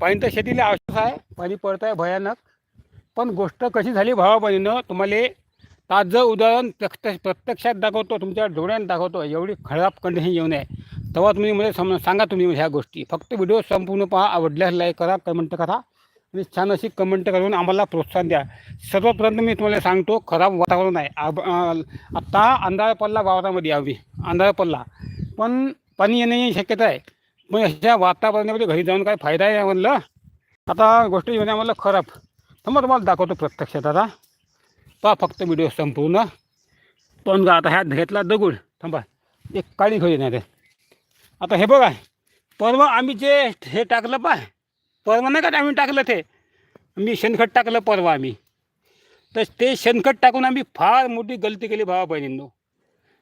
पाणी तर शेतीला आवश्यक आहे. पाणी पडत आहे भयानक. पण गोष्ट कशी झाली भावा तुम्हाला ताजं उदाहरण प्रत्यक्ष प्रत्यक्षात दाखवतो तुमच्या डोळ्यात दाखवतो. एवढी खराब कंडिशन येऊ नये तेव्हा तुम्ही मला सम सांगा तुम्ही ह्या गोष्टी. फक्त व्हिडिओ संपूर्ण पहा आवडल्यास लाईक करा कमेंट करा. आणि छान अशी कमेंट करून आम्हाला प्रोत्साहन द्या. सर्वप्रथम मी तुम्हाला सांगतो खराब वातावरण आहे. आब आत्ता अंधार पडला वावरामध्ये यावी अंधार पडला पण पाणी येण्याची शक्यता आहे. मग अशा वातावरणामध्ये घरी जाऊन काय फायदा आहे म्हणलं? आता गोष्ट येऊन म्हणलं खराब. थांबा तुम्हाला दाखवतो प्रत्यक्षात आता. पहा फक्त व्हिडिओ संपूर्ण. पण का आता ह्यात घेतला दगड थांबा. एक काळी घरी नाही आता हे बघा. परवा आम्ही जे हे टाकलं पा परवा नाही का आम्ही टाकलं ते? मी शेणखत टाकलं परवा आम्ही. तर ते शेणखत टाकून आम्ही फार मोठी गलती केली भावा बहिणींनो.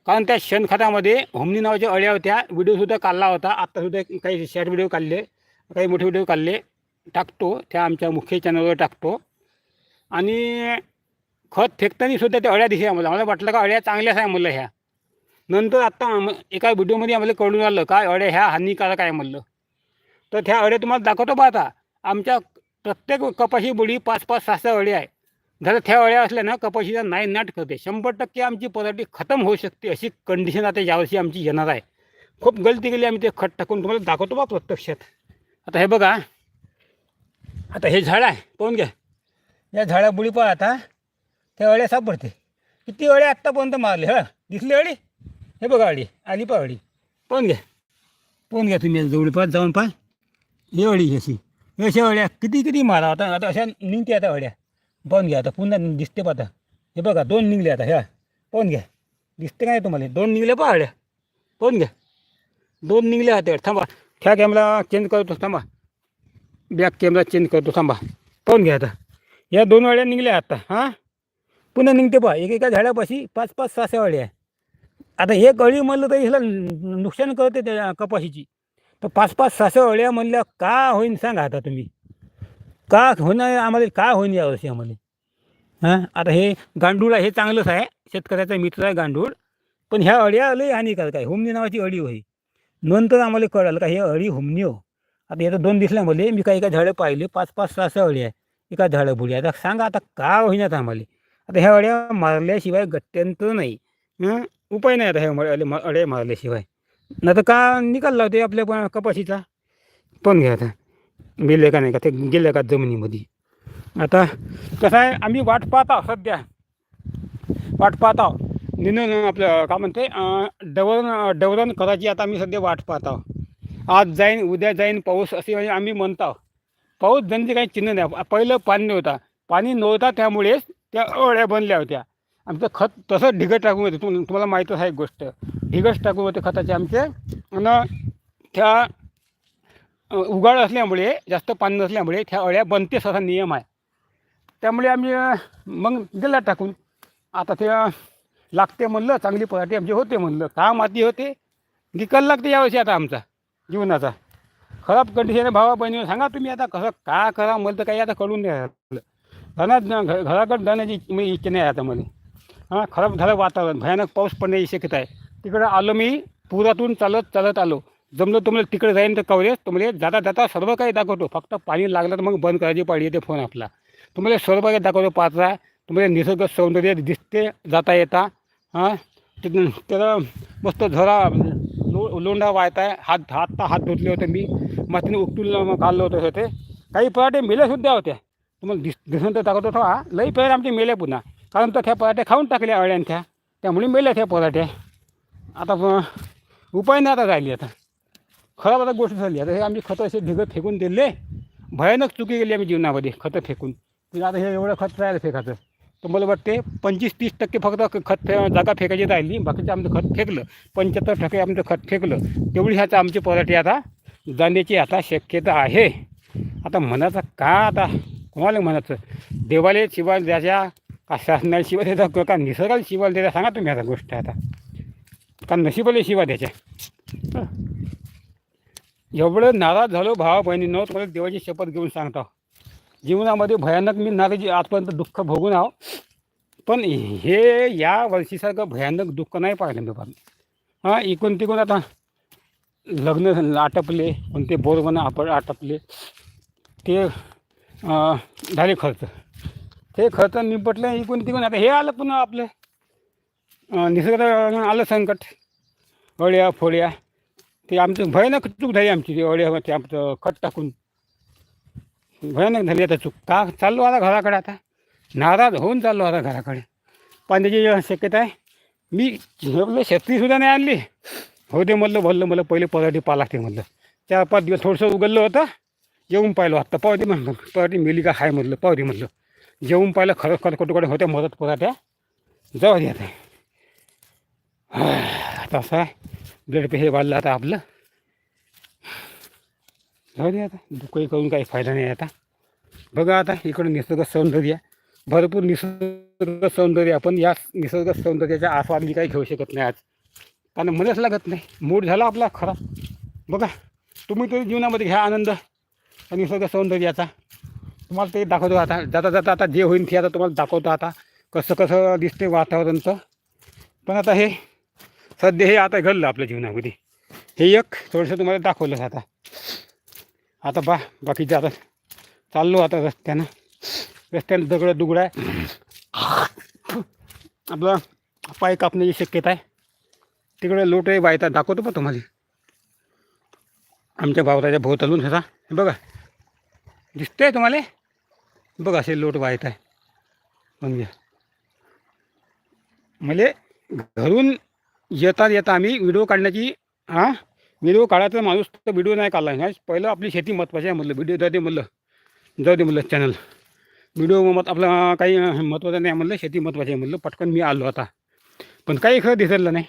कारण त्या शेणखतामध्ये होमनी नावाच्या अळ्या होत्या. व्हिडिओसुद्धा काढला होता. आत्तासुद्धा काही शॉर्ट व्हिडिओ काढले. काही मोठे व्हिडिओ काढले. टाकतो. त्या आमच्या मुख्य चॅनलवर टाकतो. आणि खत फेकताना सुद्धा त्या अळ्या दिसल्या आम्हाला. मला वाटलं का अळ्या चांगल्याच आहे म्हणलं ह्या. नंतर आत्ता आम एका व्हिडिओमध्ये आम्हाला कळून आलं काय अळ्या ह्या हानिकारक आहे म्हणलं. तर त्या अळ्या तुम्हाला दाखवतो पाहता आमच्या प्रत्येक कपाशी बुडी पाच पाच सहा सहा अळी आहे झालं त्या अळ्या असल्या ना कपाशीचा नाही नाट करते. शंभर टक्के आमची पराठी खतम होऊ शकते अशी कंडिशन आता यावर्षी आमची येणार आहे. खूप गलती केली आम्ही ते खत टाकून. तुम्हाला दाखवतो बा प्रत्यक्षात. आता हे बघा. आता हे झाड आहे. पाहून घ्या. या झाडाबुळी पहा आता. त्या अळ्या सापडते. किती अळ्या आत्तापर्यंत मारले हा? दिसली अळी हे बघा अळी आली पहा अळी पाहून घ्या. पाहून घ्या तुम्ही जवळपास जाऊन पहा. हे अळी अशी. अशा अळ्या किती किती मारा आता. आता अशा निघते आता अळ्या पाहून घ्या आता पुन्हा दिसते पहा आता. हे बघा दोन निघले आता ह्या. पाहून घ्या. दिसते काय तुम्हाला? दोन निघले पहा पाहून घ्या. दोन निघले आता थांबा. ह्या कॅमेरा चेंज करतो थांबा. बॅक कॅमेरा चेंज करतो थांबा. पाहून घ्या आता. या दोन वाड्या निघल्या आता हां? पुन्हा निघते पहा. एक एका झाडापाशी पाच पाच सहा सहा वाड्या. आहे आता हे गळी म्हणलं तर ह्याला नुकसान करते त्या कपाशीची. तर पाच पाच सहा सहा वाड्या म्हणल्या का होईन सांगा आता तुम्ही. का होणार आम्हाला का होईन यावर्षी आम्हाला? हां? आता हे गांडूळ आहे हे चांगलंच आहे. शेतकऱ्याचा मित्र आहे गांडूळ. पण ह्या अळ्या लई हानिकारक आहे. हुमणी नावाची अळी होई नंतर आम्हाला कळालं का हे अळी हुमणी हो. आता याचं दोन दिसल्या मला मी काही एका झाडं पाहिले. पाच पाच सहा सहा अळी आहे. एका झाडं बुडी आता सांगा आता का होईनात आम्हाला? आता ह्या अळ्या मारल्याशिवाय गट्ट्यंतर नाही. उपाय नाही आता ह्या अळ्या मारल्याशिवाय. नाही तर का निकाल लावते आपल्या कपाशीचा? पण घ्या आता. गेले का नाही का ते गेले का जमिनीमध्ये? आता कसं आहे आम्ही वाट पाहत आहोत सध्या. वाट पाहत आहोत. निनं आपलं काय म्हणते डवरण डवरण करायची आता आम्ही सध्या वाट पाहत आहोत. आज जाईन उद्या जाईन पाऊस असे म्हणजे आम्ही म्हणतो आहोत. पाऊस जणचे काही चिन्ह नाही पहिलं पाणी नव्हता. पाणी नव्हता त्यामुळेच त्या अळ्या बनल्या होत्या. आमचं खत तसं ढिगत टाकून होते. तुम तुम्हाला माहीतच आहे एक गोष्ट. ढिगच टाकून होते खताचे आमचे. आणि त्या उगाळ असल्यामुळे जास्त पाणी नसल्यामुळे त्या अळ्या बनतेच असा नियम आहे. त्यामुळे आम्ही मग दिला टाकून आता ते लागते म्हणलं चांगली पराठी आमची होते म्हणलं का माती होते? निकाल लागते यावर्षी आता आमचा जीवनाचा. खराब कंडिशन भावा बहिणी सांगा तुम्ही आता कसं का करा मला तर काही आता कळून नाही राहिलं. धनात घ घराकडे जाण्याची मी म्हणजे इच्छा नाही आता मला. हां खराब झालं वातावरण भयानक पाऊस पडण्याची शक्यता आहे. तिकडं आलो मी पुरातून चालत चालत आलो. जमलं तुम्हाला तिकडे जाईन तर कवरेज. तुम्हाला जाता जाता सर्व काही दाखवतो. फक्त पाणी लागलं तर मग बंद करायची पाळी येते फोन आपला. तुम्हाला सर्व काही दाखवतो पाचरा तुम्हाला निसर्ग सौंदर्य दिसते जाता येता. हां? त्याला मस्त झरा लो लोंढा वाहत आहे हात हात हात धुतले होते मी. मातीने उपटून काढलं होतं होते काही पराठे मेल्यासुद्धा होत्या. तुम्हाला दिस दिसून तर दाखवतो हा. लई पराठे आमचे मेले पुन्हा. कारण तर त्या पराठ्या खाऊन टाकल्या अळ्यांच्या. त्यामुळे मेल्या त्या पराठ्या. आता प- उपाय नाही आता राहिली आता. खराब आता गोष्ट झाली. आता हे आम्ही खतं असे ढिगं फेकून दिले. भयानक चुकी गेली आम्ही जीवनामध्ये खतं फेकून. म्हणजे आता हे एवढं खत राहिलं फेकायचं. तर मला वाटते पंचवीस तीस टक्के फक्त खत फे जागा फेकायची राहिली. बाकीचं आमचं खत फेकलं. पंच्याहत्तर टक्के आमचं खत फेकलं. तेवढी ह्याचं आमची पराठी आता जाण्याची आता शक्यता आहे. आता म्हणायचं का आता? कोणाला म्हणायचं देवाले शिवाय द्यायच्या का शासनाला शिवाय द्यायचा का निसर्गाला शिवाय द्यायचा सांगा तुम्ही आता गोष्ट आता. का नशिबाला शिवा द्यायच्या एवढं नाराज झालो भावा बहिणीनं तुम्हाला देवाची शपथ घेऊन सांगतो. जीवनामध्ये भयानक मी नाराजी आजपर्यंत दुःख भोगून आहो. पण हे या वर्षीसारखं भयानक दुःख नाही पाहिलं मी पण. हां इकून तिकून आता लग्न आटपले कोणते बोरवणं आपण आटपले ते झाले खर्च. ते खर्च निपटलं इकून तिकून आता हे आलं पुन्हा आपलं. निसर्ग आलं संकट. अळ्या फोड्या ते आमचं भयानक चूक झाली आमची ते ते आमचं खत टाकून. भयानक झाली आता चूक. का चाललो आता घराकडे आता? नाराज होऊन चाललो आता घराकडे. पाण्याची शक्यता आहे. मी आपलं छत्रीसुद्धा नाही आणली. हो ते म्हणलं भरलं मला पहिले पराठी पा लागते म्हणलं. चार पाच दिवस थोडंसं उघडलं होतं. जेवून पाहिलं आत्ता पावती म्हणलं. पराठी मिली का हाय म्हणलं पावती म्हणलं. जेवून पाहिलं खरंच खरं कुठे कुठे होत्या मदत पराठ्या. जाऊ दे आता. तसं आहे. ब्लड प्रेशर वाढलं आता आपलं. जाऊ दे आता दुःखही करून काही फायदा नाही आता. बघा आता इकडं निसर्ग सौंदर्य. भरपूर निसर्ग सौंदर्य आपण या निसर्ग सौंदर्याचा आस्वाद मी काही घेऊ शकत नाही आज. कारण मनच लागत नाही. मूड झाला आपला खराब बघा तुम्ही तरी जीवनामध्ये घ्या आनंद निसर्ग सौंदर्याचा. तुम्हाला ते दाखवतो आता. जाता जाता आता जे होईल ते आता तुम्हाला दाखवतो आता. कसं कसं दिसते वातावरणचं. पण आता हे सध्या हे आता घडलं आपल्या जीवनामध्ये. हे एक थोडंसं तुम्हाला दाखवलं आता. आता बा बाकीचं आता चाललो आता रस्त्यानं. रस्त्यानं दगडं दुगडं आहे. आपलं पाय कापण्याची शक्यता आहे. तिकडे लोटही वायता दाखवतो पण तुम्हाला. आमच्या भावताच्या भोवतालून ह्याचा. हे बघा. दिसतंय तुम्हाला? बघा असे लोट वाहत आहे. म्हणजे. म्हणजे घरून येता येता आम्ही व्हिडिओ काढण्याची हां? व्हिडिओ काढायचा माणूस तर व्हिडिओ नाही काढला. नाही पहिलं आपली शेती महत्त्वाची आहे म्हटलं. व्हिडिओ जाऊ दे म्हणलं जाऊ दे म्हणलं चॅनल व्हिडिओ मत आपलं काही महत्त्वाचं नाही म्हणलं शेती महत्त्वाची आहे म्हणलं पटकन मी आलो आता. पण काही खरं दिसलं नाही.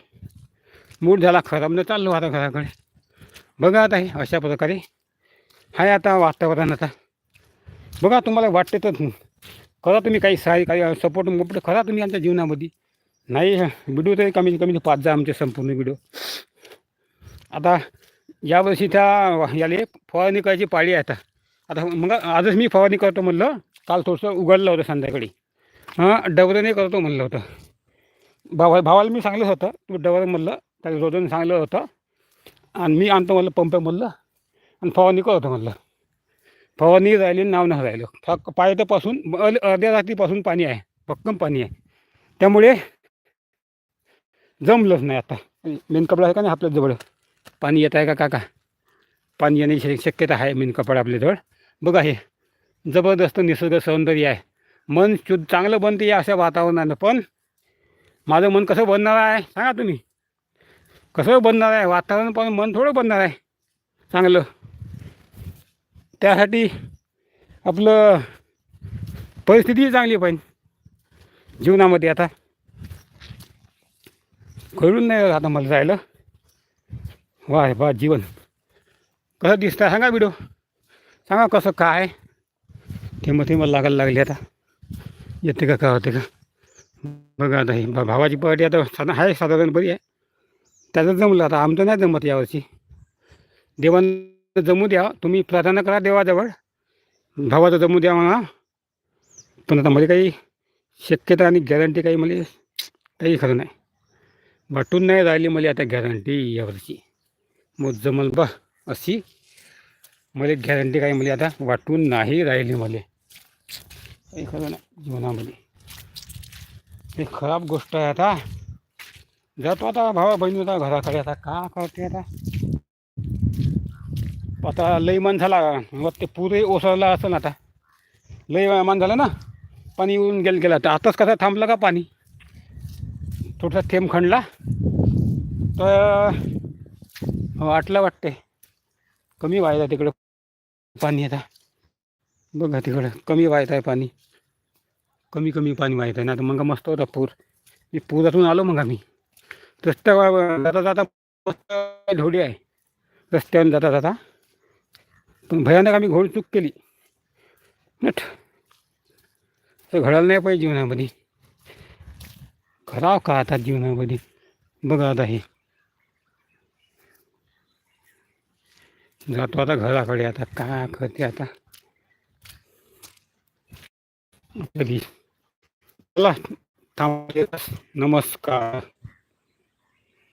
मूड झाला खराब. म्हणजे चाललो आता घराकडे. बघा आता हे अशा प्रकारे. आहे आता वातावरण आता. बघा तुम्हाला वाटते तर. करा तुम्ही काही सहाय्य काही सपोर्ट मोपोर्ट करा तुम्ही आमच्या जीवनामध्ये. नाही व्हिडिओ तरी कमीत कमी पाच जा आमचे संपूर्ण व्हिडिओ. आता यावर्षी त्या याले फवारणी करायची पाळी आहे आता. आता मग आजच मी फवारणी करतो म्हणलं काल थोडंसं उघडलं होतं संध्याकाळी. हां डबऱ्याने करतो म्हणलं होतं. भावा भावाला मी सांगलं होतं तू डवर म्हणलं त्याला रोजन सांगलं होतं. आणि मी आणतो म्हणलं पंप म्हणलं आणि फवारणी करतो म्हणलं. फवारणी राहिली नाव नाही राहिलं. फक्त पायथ्यापासून अल अर्ध्या रात्रीपासून पाणी आहे भक्कम पाणी आहे. त्यामुळे जमलंच नाही आता. मेन कपडा आहे का नाही आपल्या जवळ? पाणी येत आहे का काका? पाणी येण्याची शक्यता आहे मेन कपडा आपल्याजवळ बघा हे जबरदस्त निसर्ग सौंदर्य आहे. मन शुद्ध चांगलं बनते या अशा वातावरणानं. पण माझं मन कसं बनणार आहे? सांगा तुम्ही. कसं बनणार आहे? वातावरण पण मन थोडं बनणार आहे. चांगलं. त्यासाठी आपलं परिस्थिती चांगली पाहिजे जीवनामध्ये आता. कळून नाही आता मला जायला. वा बा जीवन. कसं दिसतं सांगा व्हिडिओ सांगा कसं काय? ते मग ते मला लागायला लागली आता. येते का काय होते का? बघा आता हे भावाची पार्टी आता साधा आहे साधारण बरी आहे. त्याचं जमलं आता. आमचं नाही जमत यावर्षी. देवानं जमू द्या. तुम्ही प्रार्थना करा देवाजवळ. भावाचं जमू द्या म्हणा. पण आता मला काही शक्यता आणि गॅरंटी काही मला काही खरं नाही. वाटून नाही राहिली मला आता गॅरंटी यावरची मग जमल बा अशी. मला गॅरंटी काय मला आता वाटून नाही राहिली मला. काही खरं नाही जीवनामध्ये. हे खराब गोष्ट आहे आता. जातो आता भावा बहिणी होता घराकडे आता का करते आता? आता लई मन झाला मग ते पुरे ओसरला असेल आता. लई मान झालं ना पाणी येऊन गेलं गेलं. आता आताच कसा थांबलं का पाणी? थोडासा थेंब खणला. तर वाटलं वाटते कमी व्हायचं तिकडं पाणी आता. बघा तिकडं कमी व्हायचं आहे पाणी. कमी कमी पाणी व्हायचं आहे ना तर मग मस्त होता पूर. मी पुरातून आलो मग आम्ही. रस्त्या जाता जाता मस्त ढोडी आहे. रस्त्यावर जाता जाता. पण भयानक आम्ही घोड चूक केली. नट. तर घडायला नाही पाहिजे जीवनामध्ये. करावं का आता जीवनामध्ये? बघा आता हे. जातो आता घराकडे आता. काय करते आता? कधी? चला थांब. नमस्कार.